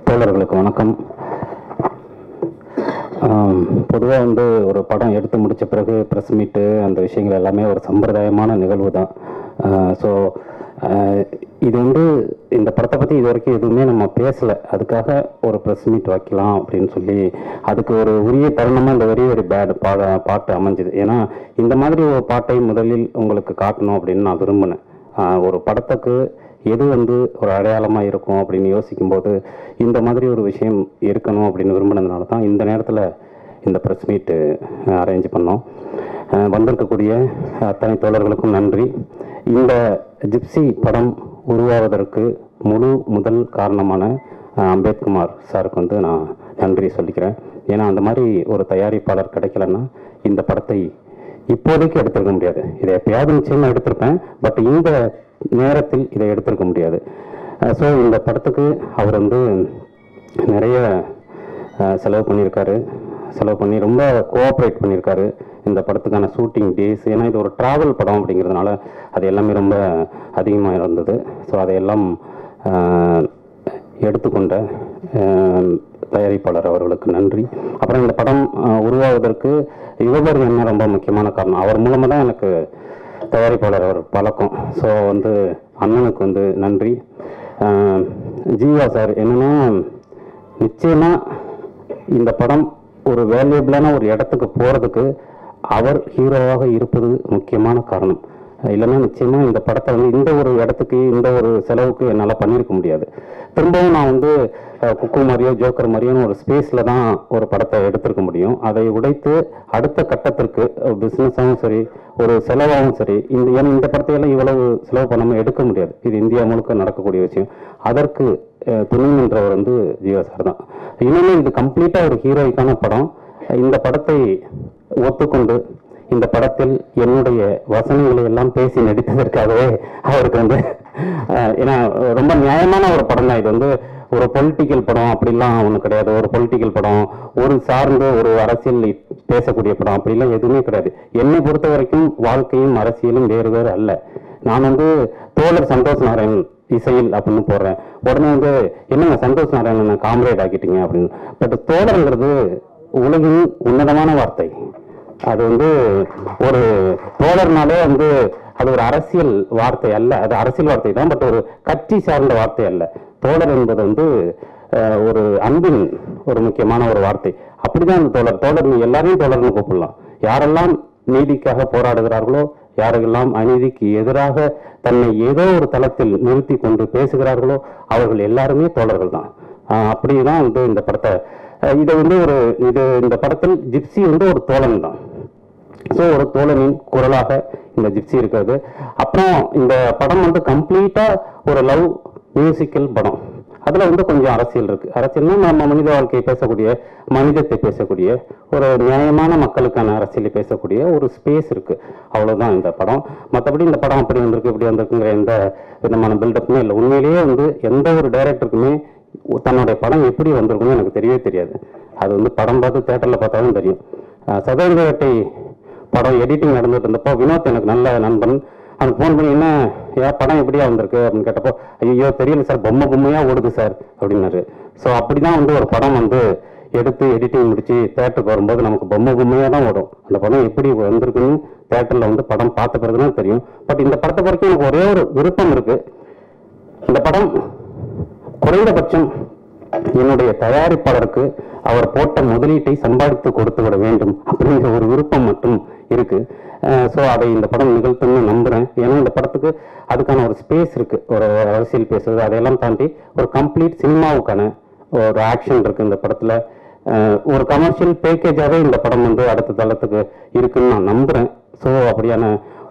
தோழர்களுக்கு வணக்கம். பொதுவாக வந்து ஒரு படம் எடுத்து முடித்த பிறகு ப்ரெஸ் மீட்டு அந்த விஷயங்கள் எல்லாமே ஒரு சம்பிரதாயமான நிகழ்வு தான். ஸோ இது வந்து இந்த படத்தை பற்றி இது வரைக்கும் எதுவுமே நம்ம பேசலை. அதுக்காக ஒரு ப்ரெஸ் மீட் வைக்கலாம் அப்படின்னு சொல்லி அதுக்கு ஒரு உரிய தருணமாக இந்த வெரி வெரி பேட் பாட பாட்டு அமைஞ்சுது. ஏன்னா இந்த மாதிரி ஒரு பாட்டை முதலில் உங்களுக்கு காட்டணும் அப்படின்னு நான் விரும்பினேன். ஒரு படத்துக்கு எது வந்து ஒரு அடையாளமாக இருக்கும் அப்படின்னு யோசிக்கும்போது இந்த மாதிரி ஒரு விஷயம் இருக்கணும் அப்படின்னு விரும்பினதுனால தான் இந்த நேரத்தில் இந்த ப்ரெஸ் மீட்டு அரேஞ்ச் பண்ணோம். வந்திருக்கக்கூடிய அத்தனை தோழர்களுக்கும் நன்றி. இந்த ஜிப்சி படம் உருவாவதற்கு முழு முதல் காரணமான அம்பேத்குமார் சாருக்கு வந்து நான் நன்றி சொல்லிக்கிறேன். ஏன்னா அந்த மாதிரி ஒரு தயாரிப்பாளர் கிடைக்கலன்னா இந்த படத்தை இப்போதைக்கு எடுத்திருக்க முடியாது. இதை எப்பயாவது நிச்சயமாக எடுத்திருப்பேன். பட் இந்த நேரத்தில் இதை எடுத்திருக்க முடியாது. ஸோ இந்த படத்துக்கு அவர் வந்து நிறைய செலவு பண்ணியிருக்காரு. செலவு பண்ணி ரொம்ப கோஆப்ரேட் பண்ணியிருக்காரு இந்த படத்துக்கான ஷூட்டிங் டேஸ் ஏன்னா இது ஒரு ட்ராவல் படம் அப்படிங்கிறதுனால அது எல்லாமே ரொம்ப அதிகமாக இருந்தது. ஸோ அதையெல்லாம் எடுத்துக்கொண்ட தயாரிப்பாளர் அவர்களுக்கு நன்றி. அப்புறம் இந்த படம் உருவாவதற்கு யுவபர் என்ன ரொம்ப முக்கியமான காரணம். அவர் மூலமாக தான் எனக்கு தயாரிப்பாளர் அவர் பழக்கம். ஸோ வந்து அண்ணனுக்கு வந்து நன்றி. ஜீவா சார் என்னன்னா நிச்சயமாக இந்த படம் ஒரு வேல்யூபிளான ஒரு இடத்துக்கு போகிறதுக்கு அவர் ஹீரோவாக இருப்பது முக்கியமான காரணம். இல்லைன்னா நிச்சயமாக இந்த படத்தை வந்து இந்த ஒரு இடத்துக்கு இந்த ஒரு செலவுக்கு என்னால் பண்ணியிருக்க முடியாது. திரும்பவும் நான் வந்து குக்கு மாதிரியோ ஜோக்கர் மாதிரியோ ஒரு ஸ்பேஸில் தான் ஒரு படத்தை எடுத்திருக்க முடியும். அதை உடைத்து அடுத்த கட்டத்திற்கு பிஸ்னஸாகவும் சரி ஒரு செலவாகவும் சரி இந்த ஏன்னா இந்த படத்தையெல்லாம் இவ்வளவு செலவு பண்ணாமல் எடுக்க முடியாது? இது இந்தியா முழுக்க நடக்கக்கூடிய விஷயம். அதற்கு அஹ், துணை நின்றவர் வந்து ஜீவா சார் தான். இன்னுமே இது கம்ப்ளீட்டாக ஒரு ஹீரோய்க்கான படம். இந்த படத்தை ஒத்துக்கொண்டு இந்த படத்தில் என்னுடைய வசனங்களை எல்லாம் பேசி நடித்ததற்காகவே அவருக்கு வந்து ஏன்னா ரொம்ப நியாயமான ஒரு படம் தான் இது வந்து. ஒரு பொலிட்டிக்கல் படம் அப்படிலாம் ஒன்றும் கிடையாது. ஒரு பொலிட்டிக்கல் படம் ஒரு சார்ந்த ஒரு அரசியல் பேசக்கூடிய படம் அப்படிலாம் எதுவுமே கிடையாது. என்னை பொறுத்த வரைக்கும் வாழ்க்கையும் அரசியலும் வேறு வேறு அல்ல. நான் வந்து தோழர் சந்தோஷ் நாராயண் இசையில் அப்படின்னு போடுறேன். உடனே வந்து என்னங்க சந்தோஷ் நாராயணனை காம்ரேட் ஆக்கிட்டீங்க அப்படின்னு. பட் தோழருங்கிறது உலகின் உன்னதமான வார்த்தை. அது வந்து ஒரு தோழர்னாலே வந்து அது ஒரு அரசியல் வார்த்தை அல்ல. அது அரசியல் வார்த்தை தான் பட் ஒரு கட்சி சார்ந்த வார்த்தை அல்ல. தோழர் என்பது வந்து ஒரு அன்பின் ஒரு முக்கியமான ஒரு வார்த்தை. அப்படிதான் அந்த தோழர். தோழர் நீ எல்லாரையும் தோழர்னு கூப்பிடலாம். யாரெல்லாம் நீதிக்காக போராடுகிறார்களோ யாரெல்லாம் அநீதிக்கு எதிராக தன்னை ஏதோ ஒரு தளத்தில் நிறுத்தி கொண்டு பேசுகிறார்களோ அவர்கள் எல்லாருமே தோழர்கள் தான். அப்படி தான் வந்து இந்த படத்தை இது வந்து ஒரு இது இந்த படத்தில் ஜிப்சி வந்து ஒரு தோழன் தான். ஸோ ஒரு தோழனின் குரலாக இந்த ஜிப்சி இருக்கிறது. அப்புறம் இந்த படம் வந்து கம்ப்ளீட்டாக ஒரு லவ் மியூசிக்கல் படம். அதில் வந்து கொஞ்சம் அரசியல் இருக்குது அரசியல்னா நம்ம மனித வாழ்க்கையை பேசக்கூடிய மனிதத்தை பேசக்கூடிய ஒரு நியாயமான மக்களுக்கான அரசியலை பேசக்கூடிய ஒரு ஸ்பேஸ் இருக்குது அவ்வளோதான் இந்த படம். மற்றபடி இந்த படம் அப்படி வந்திருக்கு இப்படி வந்திருக்குங்கிற எந்த விதமான பில்டப்புமே இல்லை. உண்மையிலேயே வந்து எந்த ஒரு டைரக்டருக்குமே தன்னுடைய படம் எப்படி வந்திருக்குன்னு எனக்கு தெரியவே தெரியாது. அது வந்து படம் பார்த்து தேட்டரில் பார்த்தாலும் தெரியும். அஹ் வேட்டை படம் எடிட்டிங் நடந்துட்டு இருந்தப்போ வினோத் எனக்கு நல்ல நண்பன். அவனுக்கு ஃபோன் பண்ணி என்ன ஏன் படம் எப்படியா வந்திருக்கு? அப்படின்னு கேட்டப்போ ஐயோ தெரியல சார். பொம்மை பொம்மையாக ஓடுது சார். அப்படின்னாரு. ஸோ அப்படிதான் வந்து ஒரு படம் வந்து எடுத்து எடிட்டிங் முடித்து தேட்டருக்கு வரும்போது நமக்கு பொம்மை பொம்மையாக தான் ஓடும். அந்த படம் எப்படி வந்திருக்குன்னு தேட்டரில் வந்து படம் பார்த்த பிறகு தான் தெரியும். பட் இந்த படத்தை பொறுத்த எனக்கு ஒரே ஒரு விருப்பம் இருக்குது இந்த படம் குறைந்தபட்சம் என்னுடைய தயாரிப்பாளருக்கு அவர் போட்ட முதலீட்டை சம்பாதித்து கொடுத்து விட வேண்டும் அப்படிங்கிற ஒரு விருப்பம் மட்டும் இருக்கு. ஸோ அதை இந்த படம் நிகழ்த்தும்னு நம்புகிறேன் ஏன்னா இந்த படத்துக்கு அதுக்கான ஒரு ஸ்பேஸ் இருக்கு. ஒரு அரசியல் பேசுறது. அதையெல்லாம் தாண்டி ஒரு கம்ப்ளீட் சினிமாவுக்கான ஒரு ஆக்ஷன் இருக்கு இந்த படத்துல. ஒரு கமர்ஷியல் பேக்கேஜாகவே இந்த படம் வந்து அடுத்த தளத்துக்கு இருக்குன்னு நான் நம்புறேன். ஸோ அப்படியான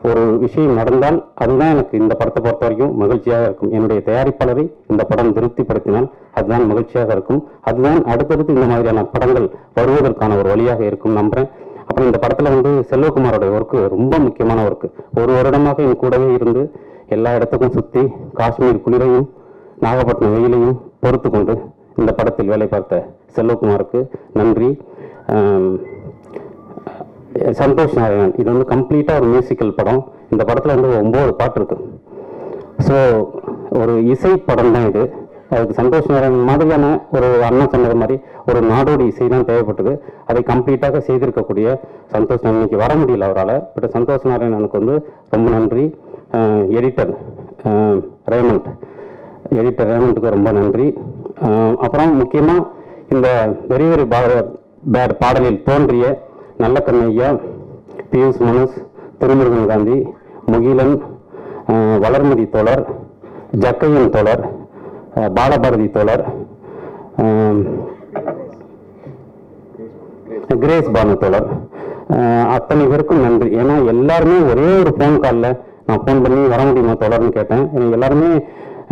ஒரு விஷயம் நடந்தால் அதுதான் எனக்கு இந்த படத்தை பொறுத்த வரைக்கும் மகிழ்ச்சியாக இருக்கும். என்னுடைய தயாரிப்பாளரை இந்த படம் திருப்திப்படுத்தினால் அதுதான் மகிழ்ச்சியாக இருக்கும். அதுதான் அடுத்தடுத்து இந்த மாதிரியான படங்கள் வருவதற்கான ஒரு வழியாக இருக்கும் நம்புறேன். அப்புறம் இந்த படத்துல வந்து செல்வகுமாரோட ஒர்க்கு ரொம்ப முக்கியமான ஒர்க்கு ஒரு வருடமாக என் கூடவே இருந்து எல்லா இடத்துக்கும் சுத்தி காஷ்மீர் குளிரையும் நாகப்பட்டினம் வெயிலையும் பொறுத்து கொண்டு இந்த படத்தில் வேலை பார்த்த செல்வகுமாருக்கு நன்றி. சந்தோஷ் நாராயணன் இது வந்து கம்ப்ளீட்டாக ஒரு மியூசிக்கல் படம். இந்த படத்தில் வந்து ஒம்பது பாட்டு இருக்கு. ஸோ ஒரு இசை படம் தான் இது. அதுக்கு சந்தோஷ் நாராயணன் மாதிரியான ஒரு அண்ணன் சொன்னது மாதிரி ஒரு நாடோடி இசை தான் தேவைப்பட்டது. அதை கம்ப்ளீட்டாக செய்திருக்கக்கூடிய சந்தோஷ் நாராயணன் வர முடியல அவரால். பட் சந்தோஷ் நாராயணனுக்கு வந்து ரொம்ப நன்றி. எடிட்டர் ரேமண்ட் எடிட்டர் ரேமண்ட்டுக்கு ரொம்ப நன்றி. அப்புறம் முக்கியமாக இந்த வெரி வெரி பேட் பாடலில் தோன்றிய நல்ல கண்ணையா பியூஷ் மனுஷ் திருமுருகன் காந்தி முகிலன் வளர்மதி தோழர் ஜக்கையன் தோழர் பாலபாரதி தோழர் கிரேஸ் பானு தோழர். அத்தனை பேருக்கும் நன்றி. ஏன்னா எல்லாருமே ஒரே ஒரு ஃபோன் காலில் நான் ஃபோன் பண்ணி வர முடியுமா தோழர்னு கேட்டேன். எல்லாருமே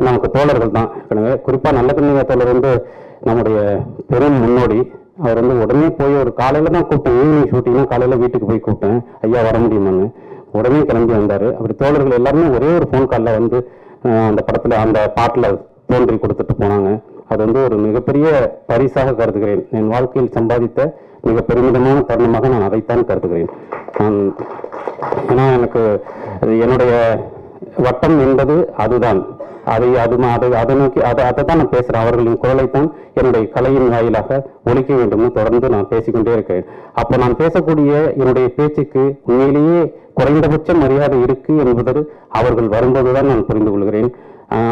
நமக்கு தோழர்கள் தான். ஏற்கனவே குறிப்பாக நல்ல கண்ணியா தோழர் வந்து நம்முடைய பெரும் முன்னோடி. அவர் வந்து உடனே போய் ஒரு காலையில் தான் கூப்பிட்டேன். ஈவினிங் ஷூட்டிங்னா காலையில் வீட்டுக்கு போய் கூப்பிட்டேன். ஐயா வர முடியுமான்னு உடனே கிளம்பி வந்தார். அப்படி தோழர்கள் எல்லாருமே ஒரே ஒரு ஃபோன் காலில் வந்து அந்த படத்தில் அந்த பாட்டில் தோன்றி கொடுத்துட்டு போனாங்க. அது வந்து ஒரு மிகப்பெரிய பரிசாக கருதுகிறேன். என் வாழ்க்கையில் சம்பாதித்த மிக பெருமிதமான தருணமாக நான் அதைத்தான் கருதுகிறேன். நான் ஏன்னா எனக்கு அது என்னுடைய வட்டம் என்பது அதுதான். அதை அது அதை அதை நோக்கி அதை அதை தான் நான் பேசுகிறேன் அவர்களின் குரலைத்தான் என்னுடைய கலையின் வாயிலாக ஒழிக்க வேண்டும்னு தொடர்ந்து நான் பேசிக்கொண்டே இருக்கிறேன். அப்போ நான் பேசக்கூடிய என்னுடைய பேச்சுக்கு உண்மையிலேயே குறைந்தபட்ச மரியாதை இருக்கு என்பது அவர்கள் வரும்போதுதான் நான் புரிந்து கொள்கிறேன்.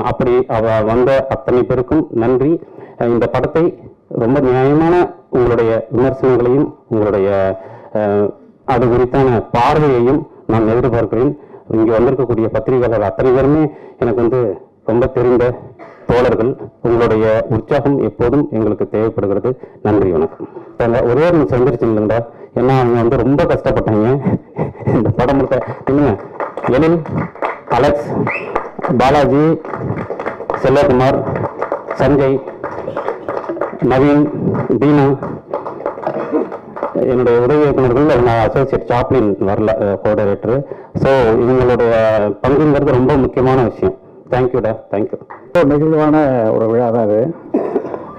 அப்படி அவ வந்த அத்தனை பேருக்கும் நன்றி. இந்த படத்தை ரொம்ப நியாயமான உங்களுடைய விமர்சனங்களையும் உங்களுடைய அது குறித்தான பார்வையையும் நான் எதிர்பார்க்கிறேன். இங்கே வந்திருக்கக்கூடிய பத்திரிகையாளர் அத்தனை பேருமே எனக்கு வந்து ரொம்ப தெரிந்த தோழர்கள். உங்களுடைய உற்சாகம் எப்போதும் எங்களுக்கு தேவைப்படுகிறது. நன்றி வணக்கம். ஒரே ஒரு நிமிஷம் ஏன்னா அவங்க வந்து ரொம்ப கஷ்டப்பட்டாங்க. இந்த படம் முழுக்க எழில் அலெக்ஸ் பாலாஜி செல்வகுமார் சஞ்சய் நவீன் தீனா என்னுடைய உதவி இயக்குநர்கள் அவங்க அசோசியேட் சாப்ளின் வரல கோ ஸோ இவங்களுடைய பங்குங்கிறது ரொம்ப முக்கியமான விஷயம். தேங்க்யூடா தேங்க்யூ ரொம்ப நெகிழ்வான ஒரு விழா தான் அது.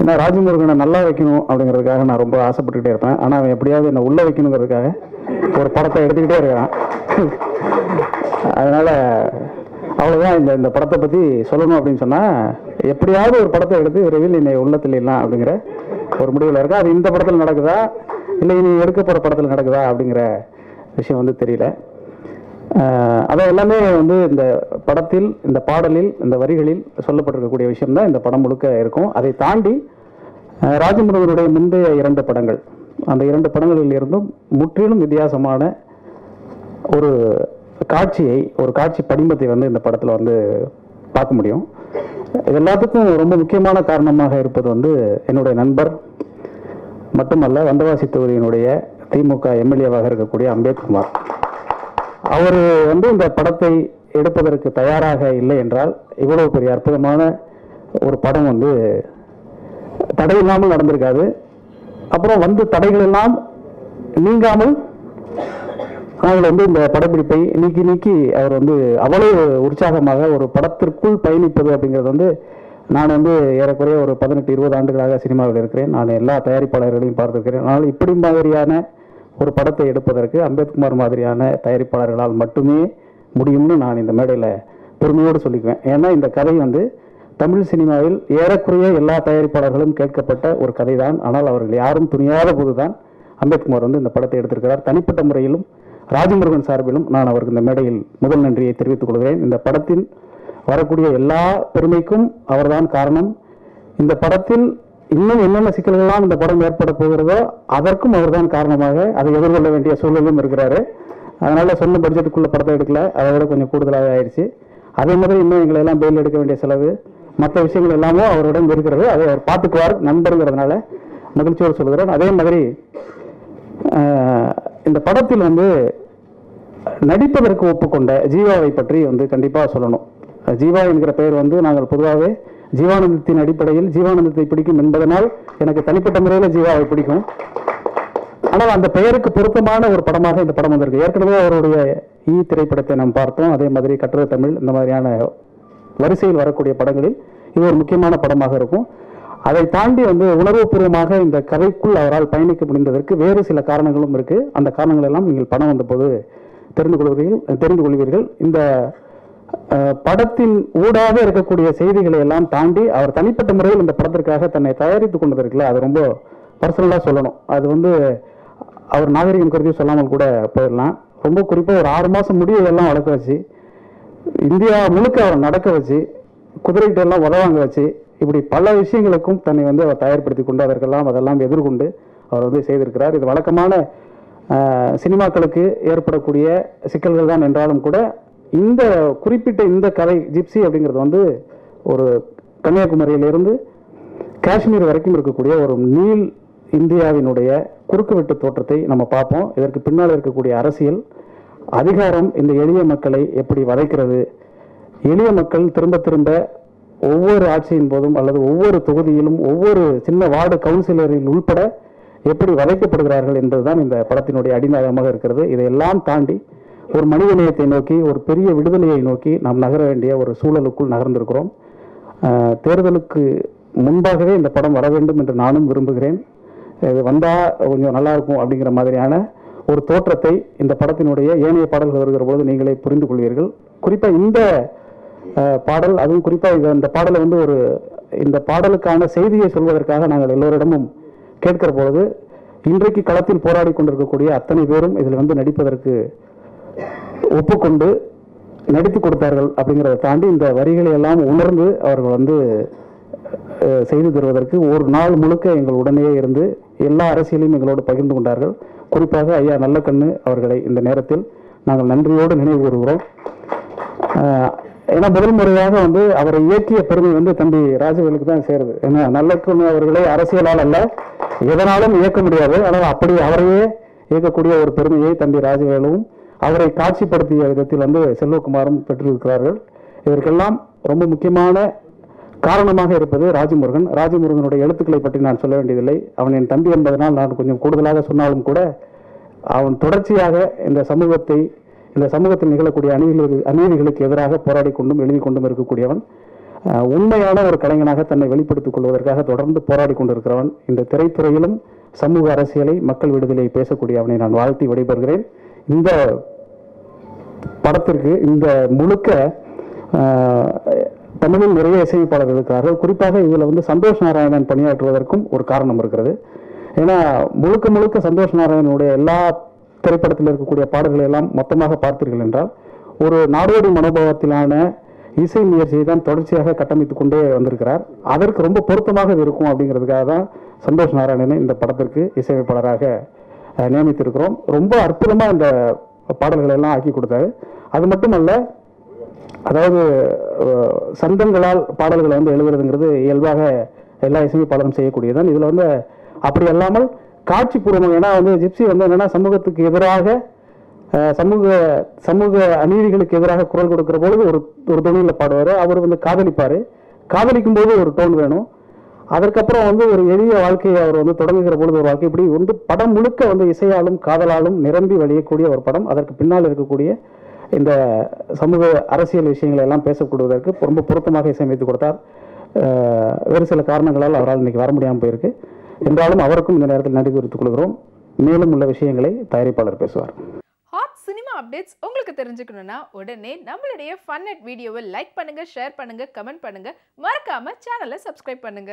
ஏன்னா ராஜமுருகனை நல்லா வைக்கணும் அப்படிங்கிறதுக்காக நான் ரொம்ப ஆசைப்பட்டுக்கிட்டே இருப்பேன். ஆனால் அவன் எப்படியாவது என்னை உள்ளே வைக்கணுங்கிறதுக்காக ஒரு படத்தை எடுத்துக்கிட்டே இருக்கிறான். அதனால் அவ்வளோதான் இந்த இந்த படத்தை பற்றி சொல்லணும் அப்படின்னு சொன்னால் எப்படியாவது ஒரு படத்தை எடுத்து விரைவில் என்னை உள்ளத்தில் இல்லாம் அப்படிங்கிற ஒரு முடிவில் இருக்கா அது இந்த படத்தில் நடக்குதா? இல்லை இனி எடுக்க போகிற படத்தில் நடக்குதா அப்படிங்கிற விஷயம் வந்து தெரியல. அதை எல்லாமே வந்து இந்த படத்தில் இந்த பாடலில் இந்த வரிகளில் சொல்லப்பட்டிருக்கக்கூடிய விஷயம் தான் இந்த படம் முழுக்க இருக்கும். அதை தாண்டி ராஜமுருகனுடைய முந்தைய இரண்டு படங்கள். அந்த இரண்டு படங்களில் இருந்தும் முற்றிலும் வித்தியாசமான ஒரு காட்சியை ஒரு காட்சி படிமத்தை வந்து இந்த படத்தில் வந்து பார்க்க முடியும். இது எல்லாத்துக்கும் ரொம்ப முக்கியமான காரணமாக இருப்பது வந்து என்னுடைய நண்பர் மட்டுமல்ல வந்தவாசி தொகுதியினுடைய திமுக எம்எல்ஏவாக இருக்கக்கூடிய அம்பேத்குமார். அவர் வந்து இந்த படத்தை எடுப்பதற்கு தயாராக இல்லை என்றால் இவ்வளவு பெரிய அற்புதமான ஒரு படம் வந்து தடை இல்லாமல் நடந்திருக்காது. அப்புறம் வந்து தடைகள் எல்லாம் நீங்காமல் நாங்கள் வந்து இந்த படப்பிடிப்பை நீக்கி நீக்கி அவர் வந்து அவ்வளவு உற்சாகமாக ஒரு படத்திற்குள் பயணிப்பது அப்படிங்கிறது வந்து நான் வந்து ஏறக்குறைய ஒரு பதினெட்டு இருபது ஆண்டுகளாக சினிமாவில் இருக்கிறேன். நான் எல்லா தயாரிப்பாளர்களையும் பார்த்திருக்கிறேன். ஆனால் இப்படி மாதிரியான ஒரு படத்தை எடுப்பதற்கு அம்பேத்குமார் மாதிரியான தயாரிப்பாளர்களால் மட்டுமே முடியும்னு நான் இந்த மேடையில் பெருமையோடு சொல்லிக்குவேன். ஏன்னா இந்த கதை வந்து தமிழ் சினிமாவில் ஏறக்குறைய எல்லா தயாரிப்பாளர்களும் கேட்கப்பட்ட ஒரு கதை தான் ஆனால் அவர்கள் யாரும் துணியாத போதுதான் அம்பேத்குமார் வந்து இந்த படத்தை எடுத்திருக்கிறார். தனிப்பட்ட முறையிலும் ராஜமுருகன் சார்பிலும் நான் அவருக்கு இந்த மேடையில் முதல் நன்றியை தெரிவித்துக் கொள்கிறேன். இந்த படத்தின் வரக்கூடிய எல்லா பெருமைக்கும் அவர்தான் காரணம். இந்த படத்தில் இன்னும் என்னென்ன சிக்கல்கள்லாம் இந்த படம் ஏற்பட போகிறதோ அதற்கும் அவர்தான் காரணமாக அதை எதிர்கொள்ள வேண்டிய சூழலும் இருக்கிறாரு. அதனால சொன்ன பட்ஜெட்டுக்குள்ள படத்தை எடுக்கல. அதை விட கொஞ்சம் கூடுதலாக ஆயிடுச்சு. அதே மாதிரி இன்னும் எங்களை எல்லாம் பெயில் எடுக்க வேண்டிய செலவு மற்ற விஷயங்கள் எல்லாமே அவரிடம் இருக்கிறது. அதை அவர் பார்த்துக்குவார் நண்பருங்கிறதுனால மகிழ்ச்சியோடு சொல்கிறேன். அதே மாதிரி இந்த படத்தில் வந்து நடிப்பதற்கு ஒப்புக்கொண்ட ஜீவாவை பற்றி வந்து கண்டிப்பாக சொல்லணும். ஜீவா என்கிற பெயர் வந்து நாங்கள் பொதுவாகவே ஜீவானந்தத்தின் அடிப்படையில் ஜீவானந்தத்தை பிடிக்கும் என்பதனால் எனக்கு தனிப்பட்ட முறையில் ஜீவாவை பிடிக்கும். ஆனால் அந்த பெயருக்கு பொருத்தமான ஒரு படமாக இந்த படம் வந்திருக்கு. ஏற்கனவே அவருடைய ஈ திரைப்படத்தை நாம் பார்த்தோம். அதே மாதிரி கட்டுரை தமிழ் இந்த மாதிரியான வரிசையில் வரக்கூடிய படங்களில் இது ஒரு முக்கியமான படமாக இருக்கும். அதை தாண்டி வந்து உணர்வுபூர்வமாக இந்த கதைக்குள் அவரால் பயணிக்க முடிந்ததற்கு வேறு சில காரணங்களும் இருக்குது அந்த காரணங்கள் எல்லாம் நீங்கள் படம் வந்தபோது தெரிந்து கொள்வீர்கள் தெரிந்து கொள்வீர்கள். இந்த படத்தின் ஊடாக இருக்கக்கூடிய செய்திகளை எல்லாம் தாண்டி அவர் தனிப்பட்ட முறையில் இந்த படத்திற்காக தன்னை தயாரித்து கொண்டது இருக்குல்ல அது ரொம்ப பர்சனலாக சொல்லணும். அது வந்து அவர் நாகரிகம் கருதி சொல்லாமல் கூட போயிடலாம். ரொம்ப குறிப்பாக ஒரு ஆறு மாதம் முடியெல்லாம் வளர்க்க வச்சு இந்தியா முழுக்க அவரை நடக்க வச்சு குதிரைகிட்ட எல்லாம் உதவாங்க வச்சு இப்படி பல விஷயங்களுக்கும் தன்னை வந்து அவர் தயார்படுத்தி கொண்டு அதற்கெல்லாம் அதெல்லாம் எதிர்கொண்டு அவர் வந்து செய்திருக்கிறார். இது வழக்கமான சினிமாக்களுக்கு ஏற்படக்கூடிய சிக்கல்கள் தான் என்றாலும் கூட இந்த குறிப்பிட்ட இந்த கதை ஜிப்சி அப்படிங்கிறது வந்து ஒரு கன்னியாகுமரியிலிருந்து காஷ்மீர் வரைக்கும் இருக்கக்கூடிய ஒரு நீள் இந்தியாவினுடைய குறுக்குவெட்டு தோற்றத்தை நம்ம பார்ப்போம். இதற்கு பின்னால் இருக்கக்கூடிய அரசியல் அதிகாரம் இந்த எளிய மக்களை எப்படி வதைக்கிறது எளிய மக்கள் திரும்ப திரும்ப ஒவ்வொரு ஆட்சியின் போதும் அல்லது ஒவ்வொரு தொகுதியிலும் ஒவ்வொரு சின்ன வார்டு கவுன்சிலரில் உள்பட எப்படி வதைக்கப்படுகிறார்கள் என்பதுதான் இந்த படத்தினுடைய அடிநாயகமாக இருக்கிறது. இதையெல்லாம் தாண்டி ஒரு மனித நேயத்தை நோக்கி ஒரு பெரிய விடுதலையை நோக்கி நாம் நகர வேண்டிய ஒரு சூழலுக்குள் நகர்ந்திருக்கிறோம். தேர்தலுக்கு முன்பாகவே இந்த படம் வர வேண்டும் என்று நானும் விரும்புகிறேன். இது வந்தால் கொஞ்சம் நல்லா இருக்கும் அப்படிங்கிற மாதிரியான ஒரு தோற்றத்தை இந்த படத்தினுடைய ஏனைய பாடல்கள் வருகிற பொழுது நீங்களே புரிந்து கொள்வீர்கள். குறிப்பாக இந்த பாடல் அதுவும் குறிப்பாக இந்த பாடலை வந்து ஒரு இந்த பாடலுக்கான செய்தியை சொல்வதற்காக நாங்கள் எல்லோரிடமும் கேட்கிற பொழுது இன்றைக்கு களத்தில் போராடி கொண்டிருக்கக்கூடிய அத்தனை பேரும் இதில் வந்து நடிப்பதற்கு ஒப்புக்கொண்டு நடித்து கொடுத்தார்கள் அப்படிங்கிறத தாண்டி இந்த வரிகளை எல்லாம் உணர்ந்து அவர்கள் வந்து செய்து தருவதற்கு ஒரு நாள் முழுக்க எங்கள் உடனே இருந்து எல்லா அரசியலையும் எங்களோடு பகிர்ந்து கொண்டார்கள். குறிப்பாக ஐயா நல்லக்கண்ணு அவர்களை இந்த நேரத்தில் நாங்கள் நன்றியோடு நினைவு கூறுகிறோம். ஏன்னா முதல் முறையாக வந்து அவரை இயக்கிய பெருமை வந்து தம்பி ராஜவேலுக்கு தான் சேருது. ஏன்னா நல்லக்கண்ணு அவர்களை அரசியலால் அல்ல எதனாலும் இயக்க முடியாது. ஆனால் அப்படி அவரையே இயக்கக்கூடிய ஒரு பெருமையை தம்பி ராஜவேலுவும் அவரை காட்சிப்படுத்திய விதத்தில் வந்து செல்வகுமாரும் பெற்றிருக்கிறார்கள். இதற்கெல்லாம் ரொம்ப முக்கியமான காரணமாக இருப்பது ராஜமுருகன். ராஜமுருகனுடைய எழுத்துக்களை பற்றி நான் சொல்ல வேண்டியதில்லை. அவன் என் தம்பி என்பதனால் நான் கொஞ்சம் கூடுதலாக சொன்னாலும் கூட அவன் தொடர்ச்சியாக இந்த சமூகத்தை இந்த சமூகத்தில் நிகழக்கூடிய அநீதிகளுக்கு அநீதிகளுக்கு எதிராக போராடி கொண்டும் எழுதி கொண்டும் இருக்கக்கூடியவன். உண்மையான ஒரு கலைஞனாக தன்னை வெளிப்படுத்திக் கொள்வதற்காக தொடர்ந்து போராடி கொண்டிருக்கிறவன். இந்த திரைத்துறையிலும் சமூக அரசியலை மக்கள் விடுதலையை பேசக்கூடிய அவனை நான் வாழ்த்தி விடைபெறுகிறேன். இந்த படத்திற்கு இந்த முழுக்க தமிழில் நிறைய இசையமைப்பாளர்கள் இருக்கிறார்கள் குறிப்பாக இதில் வந்து சந்தோஷ் நாராயணன் பணியாற்றுவதற்கும் ஒரு காரணம் இருக்கிறது. ஏன்னா முழுக்க முழுக்க சந்தோஷ் நாராயணனுடைய எல்லா திரைப்படத்தில் இருக்கக்கூடிய பாடல்களை எல்லாம் மொத்தமாக பார்த்தீர்கள் என்றால் ஒரு நாடோடி மனோபாவத்திலான இசை முயற்சியை தான் தொடர்ச்சியாக கட்டமைத்து கொண்டே வந்திருக்கிறார். அதற்கு ரொம்ப பொருத்தமாக இருக்கும் அப்படிங்கிறதுக்காக தான் சந்தோஷ் நாராயணனை இந்த படத்திற்கு இசையமைப்பாளராக நியமித்திருக்கிறோம். ரொம்ப அற்புதமாக இந்த பாடல்களை எல்லாம் ஆக்கி கொடுத்தாரு. அது மட்டுமல்ல அதாவது சந்தங்களால் பாடல்களை வந்து எழுதுறதுங்கிறது இயல்பாக எல்லா இசையமைப்பாளரும் செய்யக்கூடியதான் இதில் வந்து அப்படி அல்லாமல் காட்சிபூர்வமாக ஏன்னா வந்து ஜிப்சி வந்து என்னென்னா சமூகத்துக்கு எதிராக சமூக சமூக அநீதிகளுக்கு எதிராக குரல் கொடுக்குற பொழுது ஒரு ஒரு தொழிலில் பாடுவார். அவர் வந்து காதலிப்பார். காதலிக்கும் போது ஒரு டோன் வேணும். அதற்கப்புறம் வந்து ஒரு எளிய வாழ்க்கையை அவர் வந்து தொடங்குகிற பொழுது ஒரு வாழ்க்கை. இப்படி வந்து படம் முழுக்க வந்து இசையாலும் காதலாலும் நிரம்பி வழியக்கூடிய ஒரு படம். அதற்கு பின்னால் இருக்கக்கூடிய இந்த சமூக அரசியல் விஷயங்களை எல்லாம் பேசக்கூடுவதற்கு ரொம்ப பொருத்தமாக இசையமைத்து கொடுத்தார். வேறு சில காரணங்களால் அவரால் இன்றைக்கி வர முடியாமல் போயிருக்கு. என்றாலும் அவருக்கும் இந்த நேரத்தில் நன்றி தெரிவித்துக் கொள்கிறோம். மேலும் உள்ள விஷயங்களை தயாரிப்பாளர் பேசுவார். ஹாட் சினிமா அப்டேட்ஸ் உங்களுக்கு தெரிஞ்சுக்கணும்னா உடனே நம்மளுடைய ஃபன் அட் வீடியோவை லைக் பண்ணுங்க ஷேர் பண்ணுங்க கமெண்ட் பண்ணுங்க. மறக்காம சேனலை சப்ஸ்கிரைப் பண்ணுங்க.